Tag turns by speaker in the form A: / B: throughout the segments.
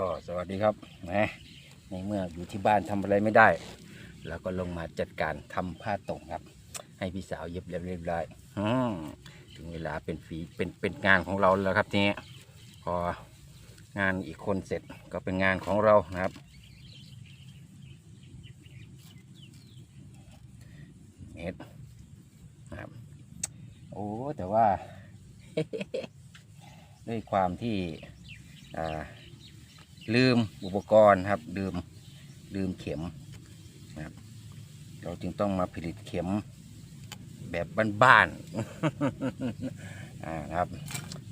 A: ก็สวัสดีครับแหมในเมื่ออยู่ที่บ้านทำอะไรไม่ได้แล้วก็ลงมาจัดการทำผ้าตรงครับ ให้พี่สาวเย็บเรียบร้อยถึงเวลาเป็นฝีเป็นเป็นงานของเราแล้วครับทีนี้พองานอีกคนเสร็จก็เป็นงานของเรานะครับเม็ดครับโอ้แต่ว่า ด้วยความที่อ่า ลืมอุปกรณ์ครับลืมลืมเข็มนะครับ เราจึงต้องมาผลิตเข็มแบบบ้านๆอ่านะครับ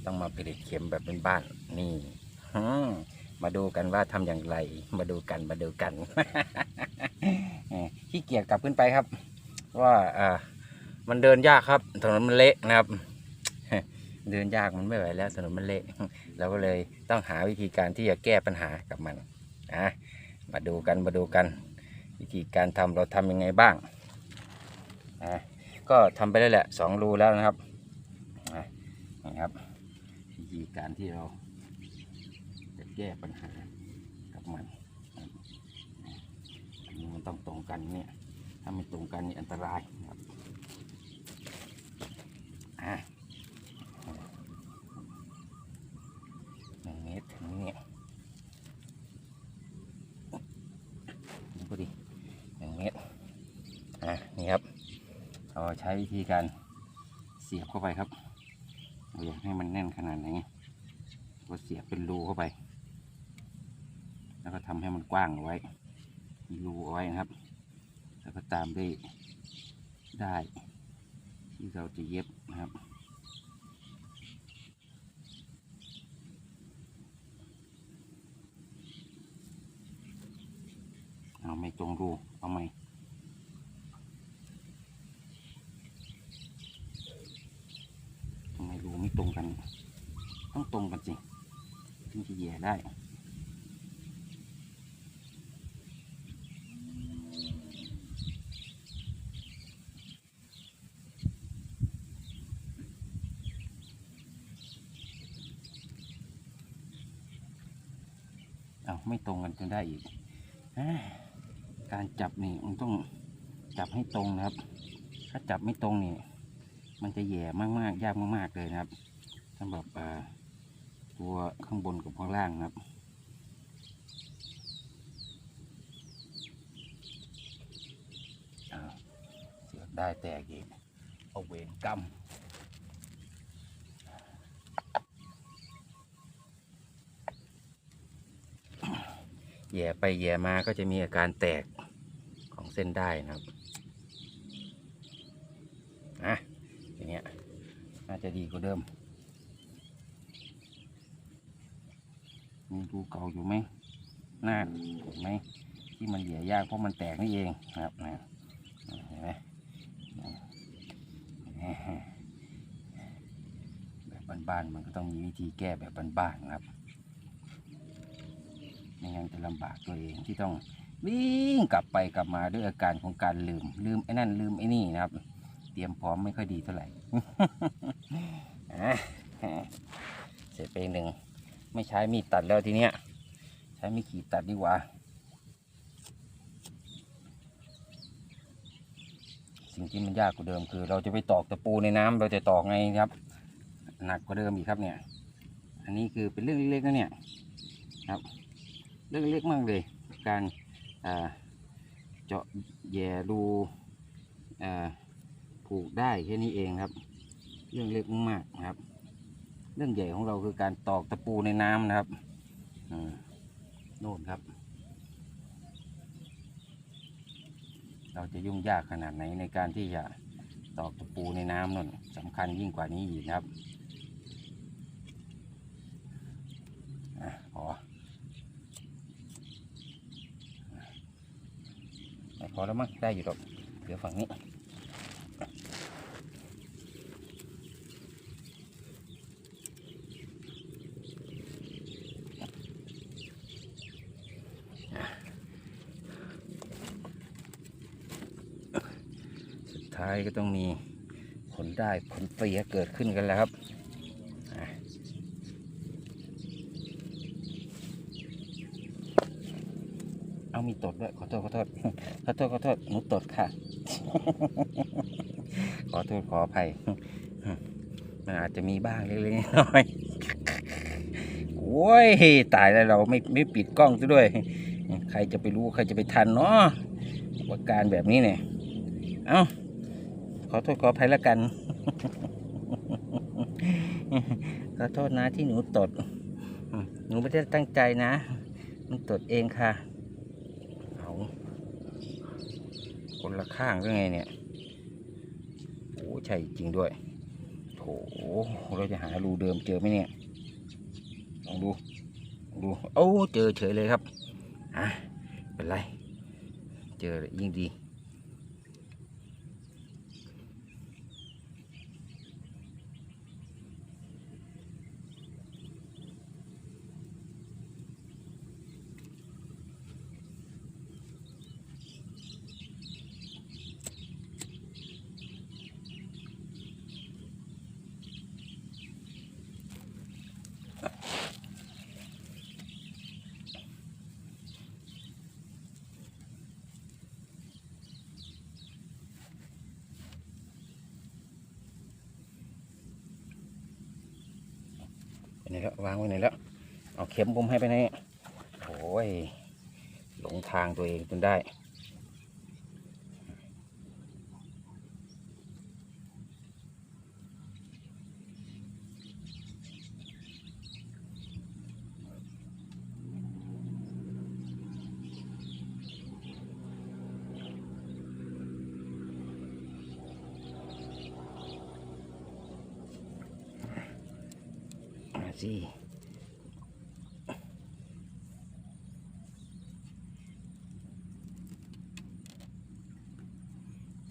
A: ต้องมาผลิตเข็มแบบเป็นบ้านนี่มาดูกันว่าทำอย่างไร มาดูกันมาดูกันเอ่อขี้เกียจกลับขึ้นไปครับ ว่าอ่ามันเดินยากครับ ถนนมันเละนะครับ เดินยากมันไม่ไหวแล้วถนนมันเละเราก็เลย ต้องหาวิธีการที่จะแก้ปัญหากับมันนะมาดูกันมาดูกัน วิธีการทำเราทำยังไงบ้างนะก็ทำไปได้แหละสองรูแล้วนะครับนะครับ วิธีการที่เราจะแก้ปัญหากับมันอันนี้มันต้องตรงกันเนี่ยถ้าไม่ตรงกันนี่อันตรายนะครับอะหนึ่ง เมตรถึงเนี่ยพอดีหนึ่งเมตรอะนี่ครับเราใช้วิธีการเสียบเข้าไปครับเราอยากให้มันแน่นขนาดไหนก็เสียบเป็นรูเข้าไป แล้วก็ทำให้มันกว้างเอาไว้มีรูเอาไว้นะครับ แล้วก็ตามด้วยได้ที่เราจะเย็บนะครับ เอาไม่ตรงรูเอาไหมทำไมรูไม่ตรงกัน ต้องตรงกันสิถึงจะแย่ได้เอาไม่ตรงกันจนได้อีกอ การจับนี่มันต้องจับให้ตรงนะครับ ถ้าจับไม่ตรงนี่ มันจะแย่มากๆ ยากมากๆเลยนะครับสำหรับตัวข้างบนกับข้างล่างนะครับอ้าวเสียได้แตกอีกเอาเวรกรรมแย่ไปแย่มาก็จะมีอาการแตก เส้นได้นะครับนะอย่างเงี้ยน่าจะดีกว่าเดิมมีรูเก่าอยู่ไหมหน่าเห็นไหมที่มันเหยียยากเพราะมันแตกนี่เองนะครับนะเห็นไหมแบบบ้านๆมันก็ต้องมีวิธีแก้แบบบ้านๆครับไม่งั้นจะลำบากตัวเองที่ต้อง วิ่งกลับไปกลับมาด้วยอาการของการลืม ลืมไอ้นั่นลืมไอ้นี่นะครับ เตรียมพร้อมไม่ค่อยดีเท่าไหร่เสร็จไปหนึ่งไม่ใช้มีดตัดแล้วทีเนี้ย ใช้มีดขีดตัดดีกว่า สิ่งที่มันยากกว่าเดิมคือ เราจะไปตอกตะปูในน้ำเราจะตอกไงครับ หนักกว่าเดิมอีกครับเนี่ย อันนี้คือเป็นเรื่องเล็กๆนะเนี่ยครับ เรื่องเล็กมากเลยการ เจาะแย่รูผูกได้แค่นี้เองครับ เรื่องเล็กมากนะครับ เรื่องใหญ่ของเราคือการตอกตะปูในน้ำนะครับโน่นครับ เราจะยุ่งยากขนาดไหนในการที่จะตอกตะปูในน้ำนั่นสำคัญยิ่งกว่านี้อีกครับอะพอ ไม่ พอแล้วมั้งได้อยู่หรอกเดี๋ยวฝั่งนี้สุดท้ายก็ต้องมีผลได้ผลเสียเกิดขึ้นกันแล้วครับอะ เอามีตดด้วยขอโทษขอโทษขอโทษขอโทษหนูตดค่ะ ขอโทษขออภัยมันอาจจะมีบ้างเล็กๆน้อยๆโอ้ยตายแล้วเราไม่ไม่ปิดกล้องซะด้วย ใครจะไปรู้ใครจะไปทันเนาะว่าการแบบนี้เนี่ย เอ้าขอโทษขออภัยแล้วกันขอโทษนะที่หนูตด หนูไม่ได้ตั้งใจนะ มันตดเองค่ะ เอาคน ละข้างหรือไงเนี่ยโอ้ใช่จริงด้วยโถเราจะหารูเดิมเจอไหมเนี่ยลองดูองดูโอ้เจอเฉยเลยครับอะเป็นไร เจอยิ่งดี ไหนแล้ววางไว้ไหนแล้วเอาเข็มผมให้ไปไหนโอ้ยหลงทางตัวเองจนได้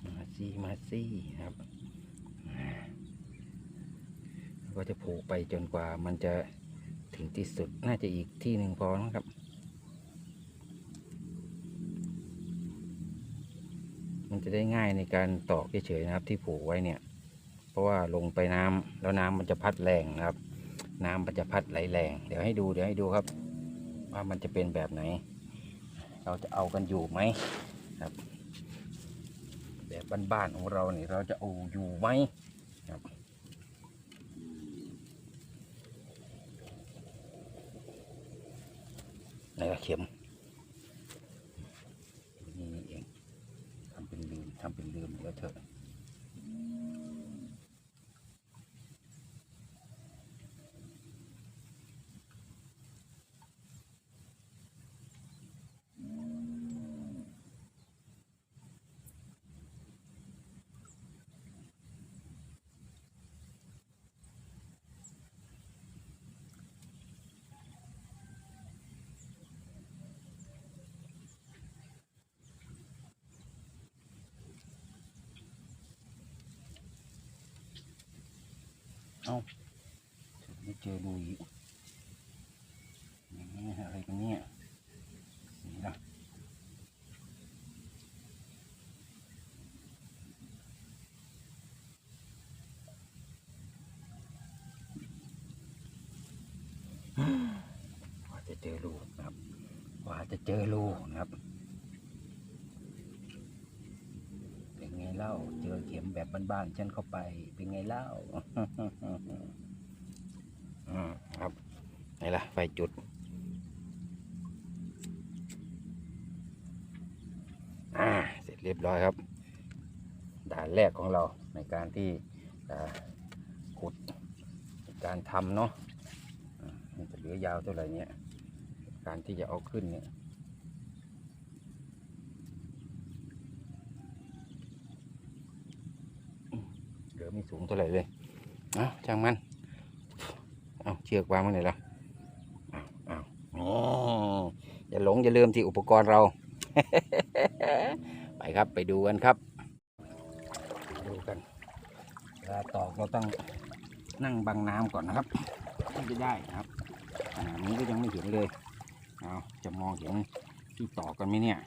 A: มาสิมา สิมาสิครับก็จะผูกไปจนกว่ามันจะถึงที่สุดน่าจะอีกที่หนึ่งพอนะครับ มันจะได้ง่ายในการตอกเฉยๆนะครับ ที่ผูกไว้เนี่ย เพราะว่าลงไปน้ำแล้วน้ำมันจะพัดแรงนะครับ น้ำมันจะพัดไหลแรง เดี๋ยวให้ดูเดี๋ยวให้ดูครับ ว่ามันจะเป็นแบบไหน เราจะเอากันอยู่ไหมครับ แบบบ้านๆของเราเนี่ยเราจะเอาอยู่ไหมครับในกระเข็มนี่นี่เองทำเป็นลืมทำเป็นลืมเดี๋ยวเถอะ เอาไม่เจอรูอีกนี่อะไรกันเนี่ยนี่นะว่าจะเจอรูนะครับว่าจะเจอรูนะครับ เล่า เจอเข็มแบบบ้านๆฉันเข้าไปเป็นไงเล่าอืมครับไหนล่ะไฟจุดอ่าเสร็จเรียบร้อยครับ ด่านแรกของเราในการที่ขุดการทำเนาะมันจะเหลือยาวเท่าไหร่เนี่ยการที่จะเอาขึ้นเนี่ย เหลือ ไม่สูงเท่าไหร่เลยเอาช่างมันเอาเชือกวางไว้ไหนแล้วเอาเอาอ๋อย่าหลงอย่าลืมที่อุปกรณ์เรา ไปครับไปดูกันครับดูกันเวลาตอกเราต้องนั่งบังน้ำก่อนนะครับถึงจะได้นะครับขนาดนี้ก็ยังไม่เห็นเลยเอาจะมองเห็นที่ตอกกันไหมเนี่ย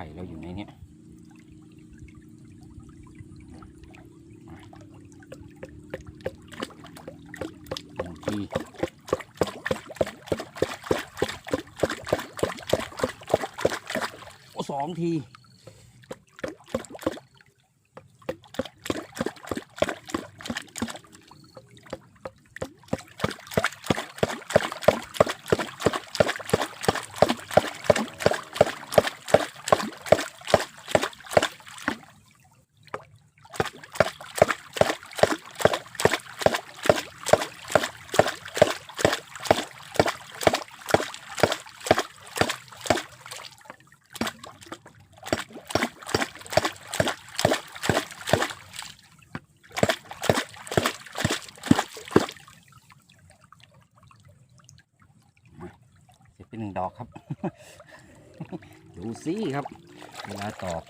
A: ไผ่เราอยู่ในนี้ยอนึ่งทีสองที ดอกครับ ดูสิครับ เวลาตอก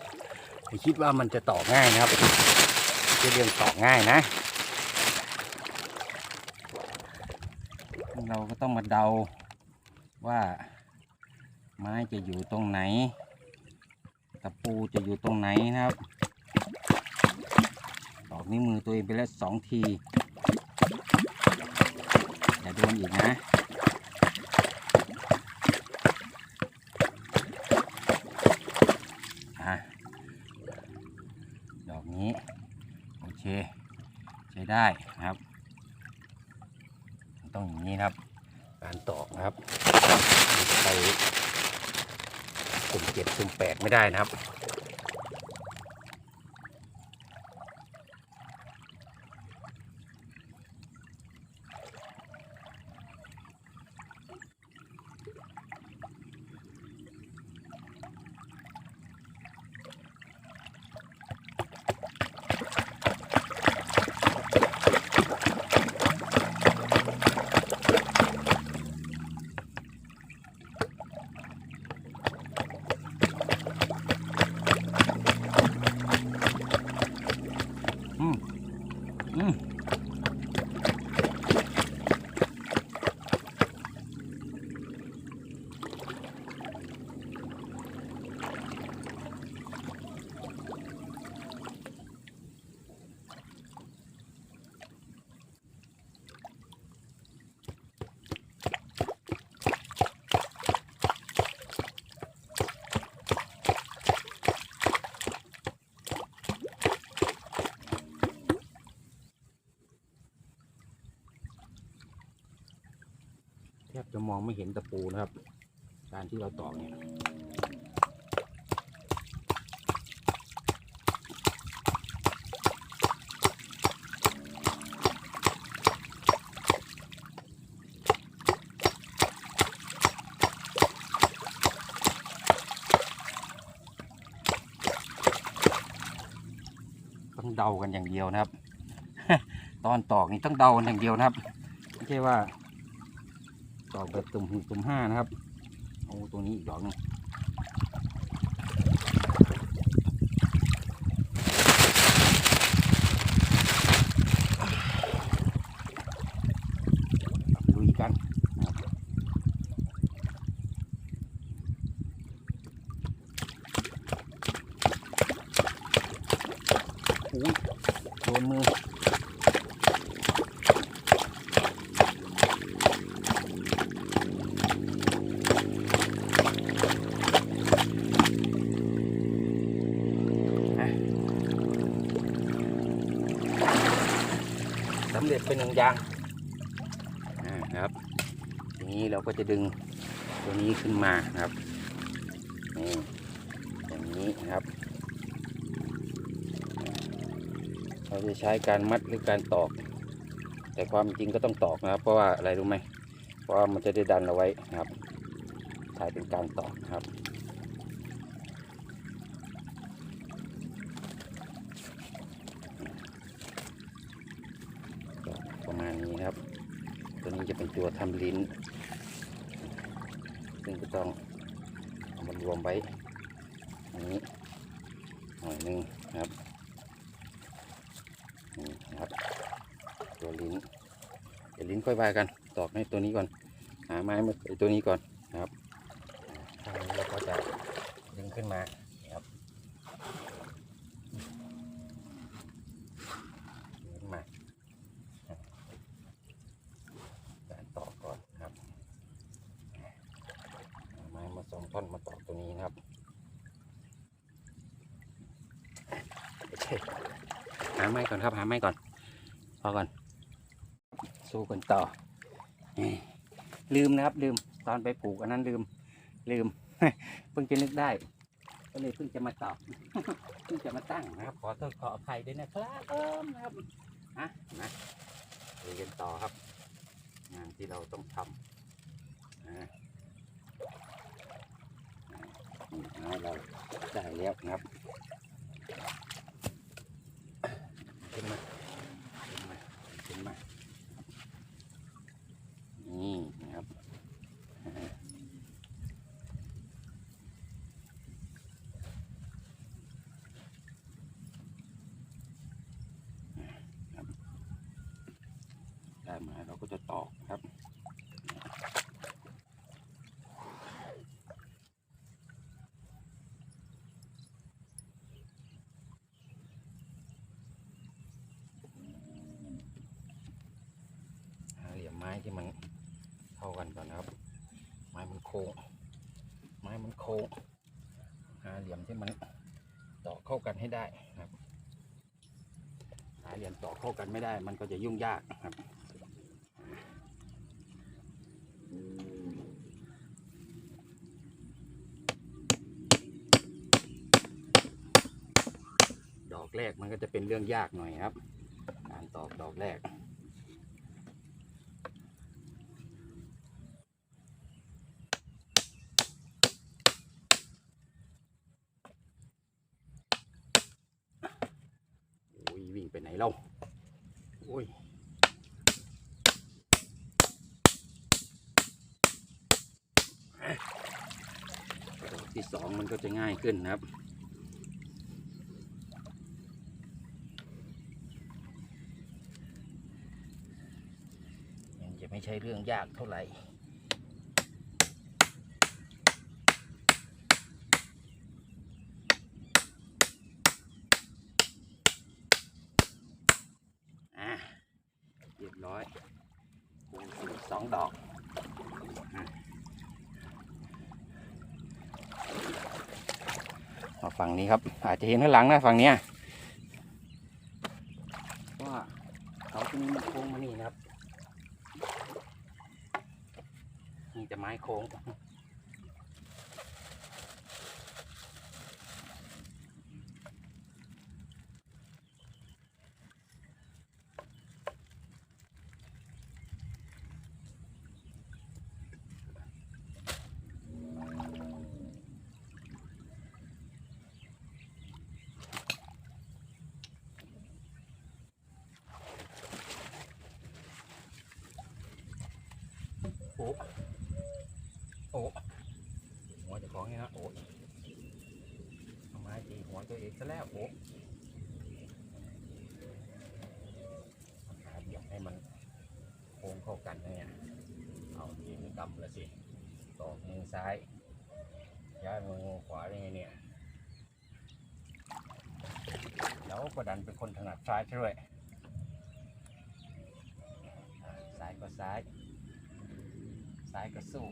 A: ไม่คิดว่ามันจะตอกง่ายนะครับจะเรียนตอกง่ายนะเราก็ต้องมาเดาว่าไม้จะอยู่ตรงไหน ตะปูจะอยู่ตรงไหนนะครับ ตอกนิ้วมือตัวเองไปแล้วสองที อย่าโดนอีกนะดอกนี้ โอเค ใช้ได้นะครับ ต้องอย่างนี้ครับ การตอกนะครับไปกลุ่มเจ็ดกลุ่มแปดไม่ได้นะครับ จะมองไม่เห็นตะปูนะครับ การที่เราตอกเนี่ยต้องเดากันอย่างเดียวนะครับ ตอนตอกนี่ต้องเดากันอย่างเดียวนะครับไม่ใช่ว่า ตอกแบบตุ่มหกตุ่มห้านะครับโอ้ตัวนี้อีกดอกหนึงลุยกันนะครับอุ้ยโดนมือ สำเร็จเป็น หนึ่งย่างอ่าครับทีนี้เราก็จะดึงตัวนี้ขึ้นมานะครับนี่อย่างนี้นะครับ เราจะใช้การมัดหรือการตอก แต่ความจริงก็ต้องตอกนะครับ เพราะว่าอะไรรู้ไหมเพราะว่ามันจะได้ดันเอาไว้นะครับถ่ายเป็นการตอกนะครับ ค่อยว่ากันตอกให้ตัวนี้ก่อน หาไม้มาตัวนี้ก่อนนะครับทล้เราก็จะดึงขึ้นมาครับขึ้นมาการตอกก่อนครับไม้มาสองท่อนมาตอกตัวนี้นะครับหาไม้ก่อนครับหาไม้ก่อนพอก่อน สู้กันต่อนี่ลืมนะครับ ลืมตอนไปปลูกอันนั้นลืม ลืม เพิ่งจะนึกได้ ก็เลยเพิ่งจะมาตอบเพิ่งจะมาตั้งนะครับ ขอโทษขออภัยด้วยนะครับเอิมนะครับอะนะเรียนต่อครับ งานที่เราต้องทำอ่าอ่เราได้แล้วนะครับขึ้นมาขึ้นมาขึ้นมานี่นะครับอ่า ได้มาเราก็จะตอกครับ หาเหลี่ยมไม้ที่มันเท่ากันก่อนนะครับ ไม้มันโค้งไม้มันโค้งหาเหลี่ยมที่มันต่อเข้ากันให้ได้ครับหาเหลี่ยมต่อเข้ากันไม่ได้ มันก็จะยุ่งยากครับดอกแรกมันก็จะเป็นเรื่องยากหน่อยครับ การตอกดอกแรก โอ้ยวิ่งไปไหนเล่าโอ้ย ดอกที่สองมัน ก็จะง่ายขึ้นนะครับ ยังจะไม่ใช่เรื่องยากเท่าไหร่อะเรียบร้อยคูณสี่สองดอกอะมาฝั่ง นี้ครับ อาจจะเห็นข้างหลังนะฝั่งเนี้ยว่าเขาที่นี้มันโค้งมานี่นะครับ นี่จะไม้โค้ง โอ้โอ้หัวจะของนี่นะโอ้ทำไมตีหัวตัวเองซะแล้วโอ้หาเหลี่ยมให้มันโค้งเข้ากันเนี่ย เอาทีมือกำละสิตอกมือซ้าย ย้ายมือขวาได้ไงเนี่ย แล้วก็ดันเป็นคนถนัดซ้ายซะด้วยอ่าซ้ายก็ซ้าย ซ้ายก็สู้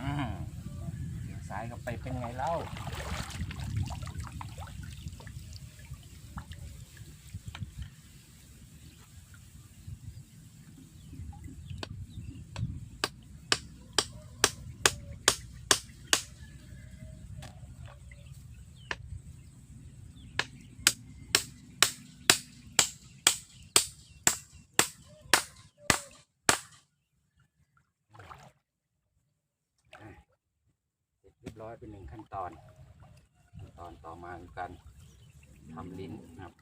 A: อืมเดี๋ยวซ้ายก็ไปเป็นไงเล่า เรียบร้อยเป็นหนึ่งขั้นตอน ขั้นตอนต่อมาคือการทำลิ้นนะครับ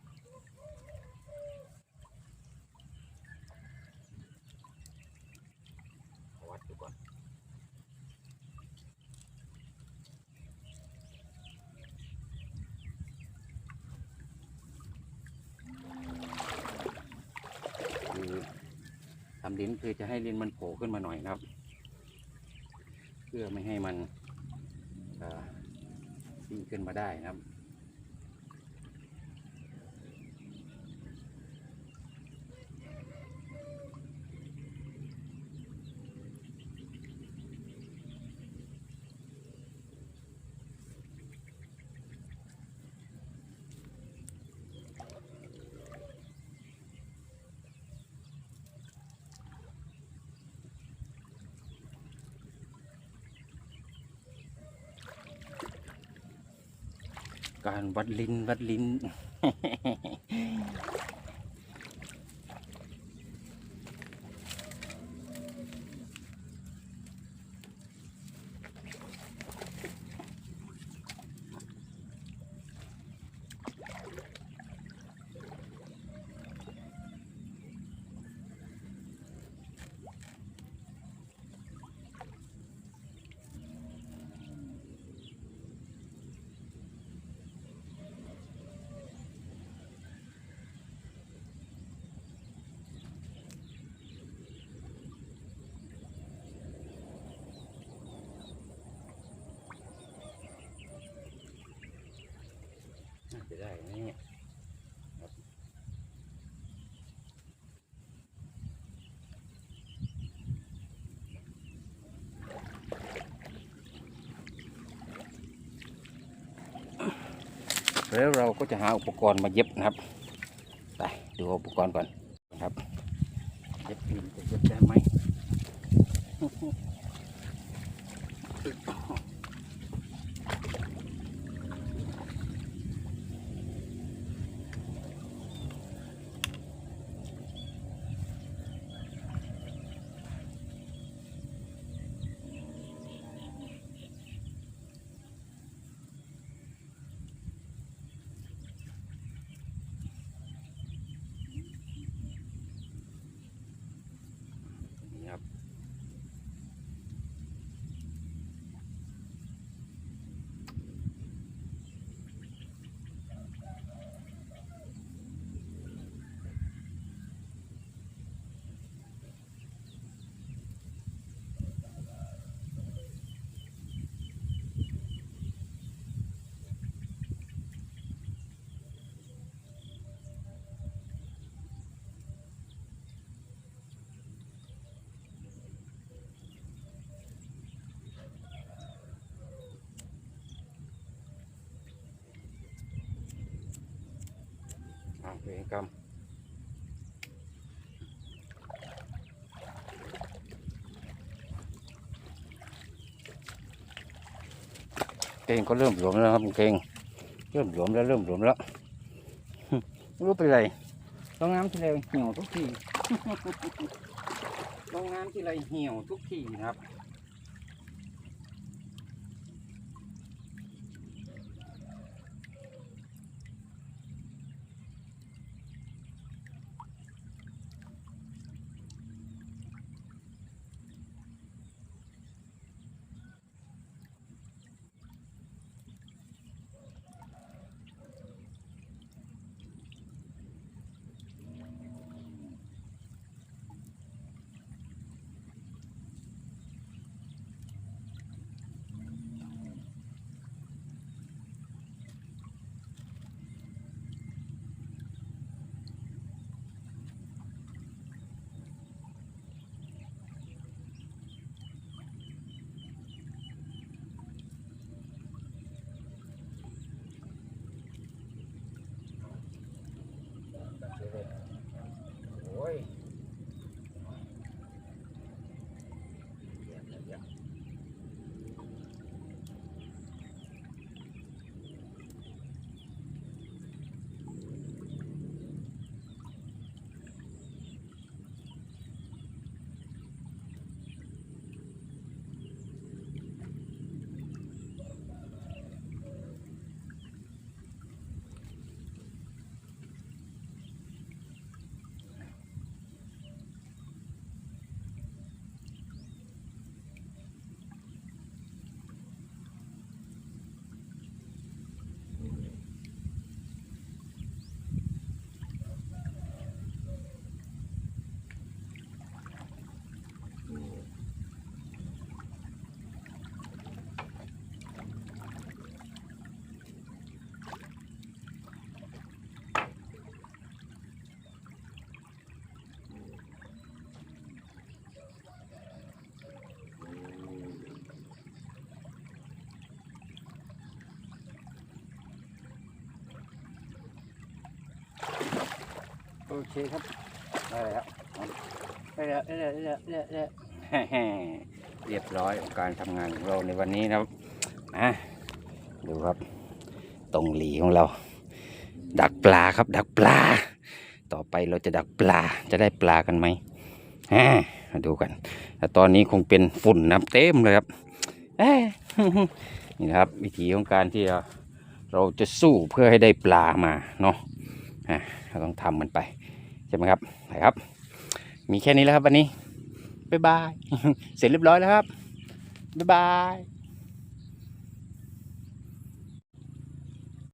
A: วัดดูก่อนคือำลิ้นคือจะให้ลิ้นมันโผล่ขึ้นมาหน่อยนะครับ เพื่อไม่ให้มัน วิ่งขึ้นมาได้นะครับ การวัดลิ้นวัดลิ้น จะได้นะเนี่ยครับแล้วเราก็จะหาอุปกรณ์มาเย็บนะครับ ไปดูอุปกรณ์ก่อนนะครับ เย็บปีนจะเย็บได้ไหม นี่ครับ อ่าตัวเก่งก็เริ่มหลวมแล้วครับเก่งเริ่มหลวมแล้วเริ่มหลวมแล้วไม่รู้เป็นไรต้องน้ำทีไรเหี่ยวทุกทีต้องน้ำทีไรเหี่ยวทุกทีนะครับ เคครับได้แล้ว
B: ได้แล้วได้แล้วได้แล้วได้แล้ว
A: เรียบร้อยการทำงานของเราในวันนี้นะครับมาดูครับ ตรงหลีของเรา ดักปลาครับ ดักปลา ต่อไปเราจะดักปลาจะได้ปลากันไหมฮ่ามาดูกันแต่ตอนนี้คงเป็นฝุ่นน้ำเต็มเลยครับนี่นะครับ วิธีของการที่เราเราจะสู้เพื่อให้ได้ปลามาเนาะอะเราต้องทำมันไป ใช่ไหมครับไปครับ มีแค่นี้แล้วครับวันนี้บ๊ายบาย เสร็จเรียบร้อยแล้วครับบ๊ายบาย